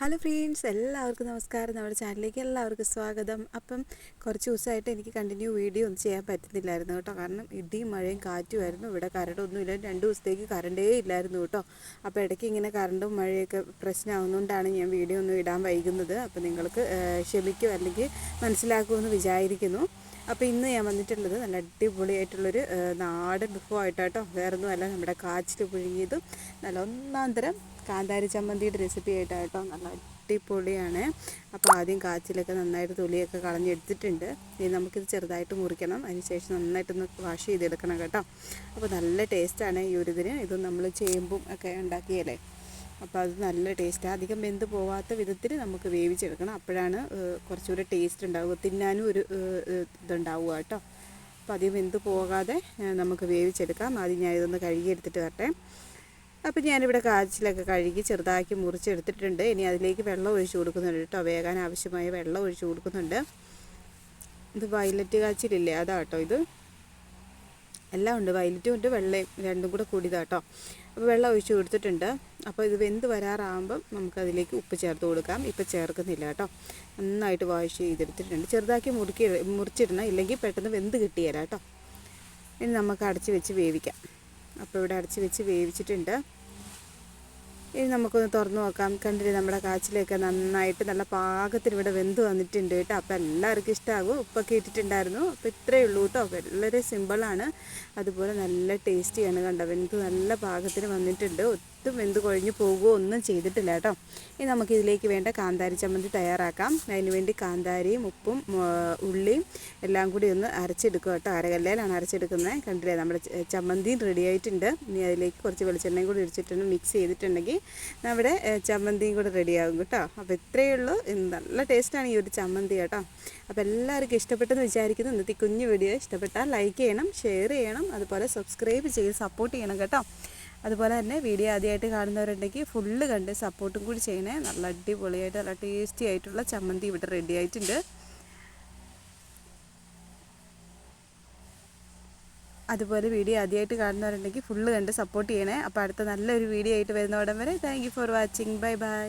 Hello friends എല്ലാവർക്കും നമസ്കാരം. നമ്മുടെ ചാനലിലേക്ക് എല്ലാവർക്കും സ്വാഗതം. അപ്പം കുറച്ച് ദിവസമായിട്ട് എനിക്ക് കണ്ടിന്യൂ വീഡിയോ ഒന്നും ചെയ്യാൻ പറ്റുന്നില്ലായിരുന്നു കേട്ടോ. കാരണം ഇടിയും മഴയും കാറ്റുമായിരുന്നു ഇവിടെ കറണ്ടൊന്നുമില്ല രണ്ട് ദിവസത്തേക്ക് കറണ്ടേ ഇല്ലായിരുന്നു കേട്ടോ. അപ്പോൾ ഇടയ്ക്ക് ഇങ്ങനെ കറണ്ടും മഴയൊക്കെ പ്രശ്നമാകുന്നതുകൊണ്ടാണ് ഞാൻ വീഡിയോ ഒന്നും ഇടാൻ വൈകുന്നത്. അപ്പോൾ നിങ്ങൾക്ക് ക്ഷമിക്കും അല്ലെങ്കിൽ മനസ്സിലാക്കുമെന്ന് വിചാരിക്കുന്നു. അപ്പോൾ ഇന്ന് ഞാൻ വന്നിട്ടുള്ളത് നല്ല അടിപൊളിയായിട്ടുള്ളൊരു നാടൻ വിഭവമായിട്ടോ വേറൊന്നും വേറൊന്നുമല്ല നമ്മുടെ കാച്ചിൽ പുഴുങ്ങിയതും നല്ല ഒന്നാം തരം കാന്താരി ചമ്മന്തിയുടെ റെസിപ്പി ആയിട്ടാട്ടോ. നല്ല അടിപൊളിയാണ്. അപ്പോൾ ആദ്യം കാച്ചിലൊക്കെ നന്നായിട്ട് തൊലിയൊക്കെ കളഞ്ഞെടുത്തിട്ടുണ്ട്. ഇനി നമുക്കിത് ചെറുതായിട്ട് മുറിക്കണം. അതിനുശേഷം നന്നായിട്ടൊന്ന് വാഷ് ചെയ്തെടുക്കണം കേട്ടോ. അപ്പോൾ നല്ല ടേസ്റ്റാണ് ഈ ഒരു ഇതിന്. ഇത് നമ്മൾ ചേമ്പും ഒക്കെ ഉണ്ടാക്കിയല്ലേ? അപ്പോൾ അത് നല്ല ടേസ്റ്റ്. അധികം വെന്ത് പോവാത്ത വിധത്തിൽ നമുക്ക് വേവിച്ചെടുക്കണം. അപ്പോഴാണ് കുറച്ചുകൂടെ ടേസ്റ്റ് ഉണ്ടാവുക. തിന്നാനും ഒരു ഇതുണ്ടാവുക കേട്ടോ. അപ്പോൾ അധികം വെന്ത് പോകാതെ നമുക്ക് വേവിച്ചെടുക്കാം. ആദ്യം ഞാൻ ഇതൊന്ന് കഴുകിയെടുത്തിട്ട് വരട്ടെ. അപ്പം ഞാനിവിടെ കാച്ചിലൊക്കെ കഴുകി ചെറുതാക്കി മുറിച്ചെടുത്തിട്ടുണ്ട്. ഇനി അതിലേക്ക് വെള്ളം ഒഴിച്ച് കൊടുക്കുന്നുണ്ട് കേട്ടോ. വേകാൻ ആവശ്യമായ വെള്ളം ഒഴിച്ച് കൊടുക്കുന്നുണ്ട്. ഇത് വയലറ്റ് കാച്ചിലില്ലേ? അതാ കേട്ടോ ഇത്. എല്ലാം ഉണ്ട്. വയലറ്റും ഉണ്ട് വെള്ളയും രണ്ടും കൂടെ കൂടിയതാട്ടോ അപ്പോൾ വെള്ളം ഒഴിച്ച് കൊടുത്തിട്ടുണ്ട്. അപ്പോൾ ഇത് വെന്ത് വരാറാകുമ്പം നമുക്കതിലേക്ക് ഉപ്പ് ചേർത്ത് കൊടുക്കാം. ഇപ്പോൾ ചേർക്കുന്നില്ല കേട്ടോ നന്നായിട്ട് വാഷ് ചെയ്തെടുത്തിട്ടുണ്ട്. ചെറുതാക്കി മുറുക്കി മുറിച്ചിടണം. ഇല്ലെങ്കിൽ പെട്ടെന്ന് വെന്ത് കിട്ടിയല്ല കേട്ടോ ഇനി നമുക്ക് അടച്ച് വെച്ച് വേവിക്കാം. അപ്പോൾ ഇവിടെ അടച്ച് വെച്ച് വേവിച്ചിട്ടുണ്ട്. ഇനി നമുക്കൊന്ന് തുറന്നു നോക്കാം. കണ്ടില്ലേ നമ്മുടെ കാച്ചിലൊക്കെ നന്നായിട്ട് നല്ല പാകത്തിന് ഇവിടെ വെന്ത് വന്നിട്ടുണ്ട് കേട്ടോ. അപ്പോൾ എല്ലാവർക്കും ഇഷ്ടമാകും ഉപ്പൊക്കെ ഇട്ടിട്ടുണ്ടായിരുന്നു. അപ്പോൾ ഇത്രയേ ഉള്ളൂ കേട്ടോ. വളരെ സിമ്പിളാണ്. അതുപോലെ നല്ല ടേസ്റ്റിയാണ് കണ്ടോ. വെന്ത് നല്ല പാകത്തിന് വന്നിട്ടുണ്ട്. ഒട്ടും വെന്ത് കൊഴിഞ്ഞു പോകുകയോ ഒന്നും ചെയ്തിട്ടില്ല കേട്ടോ. ഇനി നമുക്കിതിലേക്ക് വേണ്ട കാന്താരി ചമ്മന്തി തയ്യാറാക്കാം. അതിനുവേണ്ടി കാന്താരിയും ഉപ്പും ഉള്ളിയും എല്ലാം കൂടി ഒന്ന് അരച്ചെടുക്കുക കേട്ടോ. അരകല്ലയിലാണ് അരച്ചെടുക്കുന്നത്. കണ്ടില്ലേ നമ്മുടെ ചമ്മന്തിയും റെഡി ആയിട്ടുണ്ട്. ഇനി അതിലേക്ക് കുറച്ച് വെളിച്ചെണ്ണയും കൂടി ഇടിച്ചിട്ടുണ്ട് മിക്സ് ചെയ്തിട്ടുണ്ടെങ്കിൽ നമ്മുടെ ചമ്മന്തിയും കൂടി റെഡിയാകും കേട്ടോ. അപ്പോൾ ഇത്രയേ ഉള്ളൂ. നല്ല ടേസ്റ്റാണ് ഈ ഒരു ചമ്മന്തി കേട്ടോ. അപ്പോൾ എല്ലാവർക്കും ഇഷ്ടപ്പെട്ടെന്ന് വിചാരിക്കുന്നു. ഇന്നത്തെ കുഞ്ഞു വീഡിയോ ഇഷ്ടപ്പെട്ടാൽ ലൈക്ക് ചെയ്യണം ഷെയർ ചെയ്യണം അതുപോലെ സബ്സ്ക്രൈബ് ചെയ്ത് സപ്പോർട്ട് ചെയ്യണം കേട്ടോ. അതുപോലെ തന്നെ വീഡിയോ ആദ്യമായിട്ട് കാണുന്നവരുണ്ടെങ്കിൽ ഫുള്ള് കണ്ട് സപ്പോർട്ടും കൂടി ചെയ്യണേ. നല്ല അടിപൊളിയായിട്ട് നല്ല ടേസ്റ്റി ആയിട്ടുള്ള ചമ്മന്തി ഇവിടെ റെഡി ആയിട്ടുണ്ട്. അതുപോലെ വീഡിയോ ആദ്യമായിട്ട് കാണുന്നവരുണ്ടെങ്കിൽ ഫുള്ള് കണ്ട് സപ്പോർട്ട് ചെയ്യണേ. അപ്പോൾ അടുത്ത നല്ലൊരു വീഡിയോ ആയിട്ട് വരുന്ന ഉടൻ വരെ thank for watching bye bye